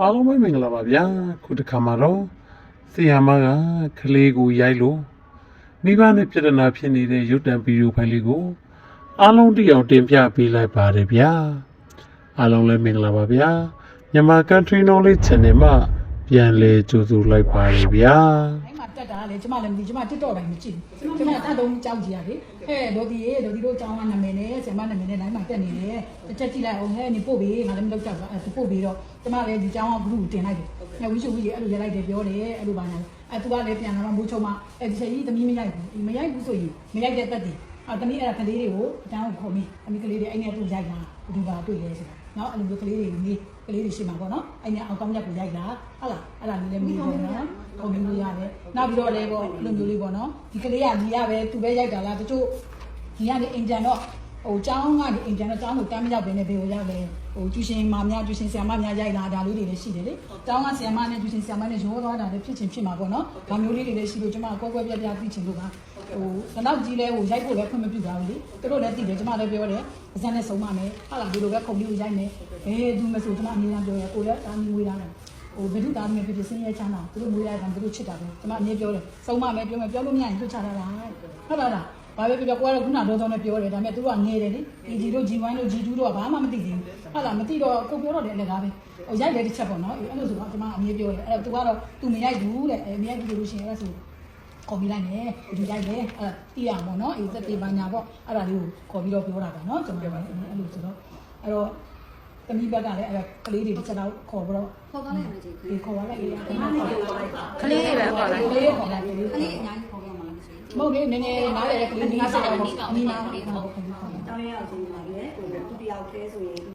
အားလုံးပဲမင်္ဂလာပါဗျာခုတစ်ခါမှာတော့ဆီယာမကကလေးကိုရိုက်လို့မိဘနဲ့ပြဿနာဖြစ်နေတဲ့ရုပ်တံဗီဒီယိုဖိုင်လေးကိုအားလုံးတိအောင်တင်ပြပေးလိုက်ပါတယ်ဗျာအားလုံးလည်းမင်္ဂလာပါဗျာမြန်မာ country knowledge channel မှာပြန်လည်ကြိုဆိုလိုက်ပါတယ်ဗျာအဲ့မှာ တက်တာလေကျမလည်းမသိကျမ TikTok တိုင်းမကြည့်ဘူးကျမတတ်တော့ကြောက်ကြည့်ရလေဟဲ့ဒေါ်ဒီရေဒေါ်ဒီတို့အကြောင်းကနာမည်နဲ့ဆင်မနာမည်နဲ့ line မှာတက်နေတယ်တစ်ချက်ကြည့်လိုက်အောင်ဟဲ့နေပို့ပေးငါလည်းမလုပ်တော့ဘူးအဲ့သူပို့ပေးတော့ကျမလည်းဒီအကြောင်းက group တင်လိုက်တယ်ညဝီချူဝီကြီးအဲ့လိုရလိုက်တယ်ပြောတယ်အဲ့လိုပါညာအဲ့သူကလည်းပြန်လာတော့မိုးချုံမအဲ့ဒီချက်ကြီးသမီးမရိုက်ဘူးမရိုက်ဘူးဆိုရင်မရိုက်တဲ့တက်တယ်အဲ့သမီးအဲ့ဒါကလေးတွေကိုအတောင်းခေါ်မင်းအမိကလေးတွေအဲ့နဲ့သူရိုက်လာဒီပါတွေ့လဲဆိုတာ နော်အဲ့လိုမျိုးကလေးတွေနေကလေးတွေရှိမှာပေါ့နော်အဲ့နဲ့အောင်ကောင်းရက်ကိုရိုက်လာဟုတ်လားအဲ့ဒါလေးလည်းမီးပေါ့နော်ခေါ်မင်းလို့ရတယ်နောက်ပြီးတော့လည်းပေါ့အဲ့လိုမျိုးလေးပေါ့နော်ဒီကလေးကညီရပဲသူပဲရိုက်တာလားတချို့ညီကနေအင်ဂျန်တော့ဟိုကျောင်းကနေအင်ဂျန်တော့ကျောင်းကိုတမ်းမရောက်ဘဲနဲ့ဘေကိုရောက်တယ်ဟိုကျူရှင်မများကျူရှင်ဆရာမများရိုက်လာဒါလေးတွေလည်းရှိတယ်လေကျောင်းကဆရာမနဲ့ကျူရှင်ဆရာမနဲ့ရောသွားတာလည်းဖြစ်ချင်းဖြစ်မှာပေါ့နော်ဒါမျိုးလေးတွေလည်းရှိလို့ကျွန်မကွက်ကွက်ပြပြသိချင်လို့ပါ ဟိုနောက်ကြီးလဲဟိုရိုက်ဖို့လည်းခွင့်မပြုပါဘူးလေသူတို့လည်းသိတယ်ကျွန်မလည်းပြောတယ်အစမ်းနဲ့ဆုံးမမယ်ဟာလာဒီလိုပဲခုံလေးကိုရိုက်မယ်ဘယ်သူမဆိုကျွန်မအမြဲတမ်းပြောရကိုလည်းတာမီဝေးတာတယ်ဟိုဘယ်သူသားမင်းဖြစ်ဖြစ်ဆင်းရဲချမ်းသာသူတို့မွေးရတာသူတို့ချစ်တာပဲကျွန်မအမြဲပြောတယ်ဆုံးမမယ်ပြောမယ်ပြောလို့မရရင်သူ့ချတာလားဟုတ်လားလားဘာပဲပြောပြောကိုကတော့ခုနတော့တော့နဲ့ပြောတယ်ဒါပေမဲ့သူကငယ်တယ်လေဒီဂျီတို့ဂျီဝိုင်းတို့ဂျီတူးတို့ကဘာမှမသိသေးဘူးဟုတ်လားမသိတော့ကိုပြောတော့တယ်အလကားပဲဟိုရိုက်တယ်တစ်ချက်ပေါ့နော်အဲ့လိုဆိုတော့ကျွန်မအမြဲပြောတယ်အဲ့တော့သူကတော့သူမရိုက်ဘူးတဲ့အဲ့မရိုက်ဘူးလို့ရှိရင်အဲ့ဒါဆို ခေါ်ပြီးလိုက်မယ်ဒီရိုက်တယ်အဲ့တီးရမှာပေါ့နော်အေးသက်တေးပါညာပေါ့အဲ့ဒါလေးကိုခေါ်ပြီးတော့ပြောတာပေါ့နော်ကျွန်တော်အဲ့လိုဆိုတော့အဲ့တော့တမီးဘက်ကလည်းအဲ့ကလေးတွေတစ်ချက်တော့ခေါ်ပြီးတော့ခေါ်သွားလိုက်မယ်ကြီးဒီခေါ်လာလိုက်အေးကလေးတွေပဲခေါ်လိုကက်လေးခေါ်လိုက်ကလေးကလေးအများကြီးခေါ်ရမှာမရှိမဟုတ်လေနည်းနည်းနားလေကလေးနီးစားတော့နီးနားဟုတ်ဟုတ်ဟုတ်တောင်းရအောင်ချင်းပါလေဟိုသူတယောက်တည်းဆိုရင်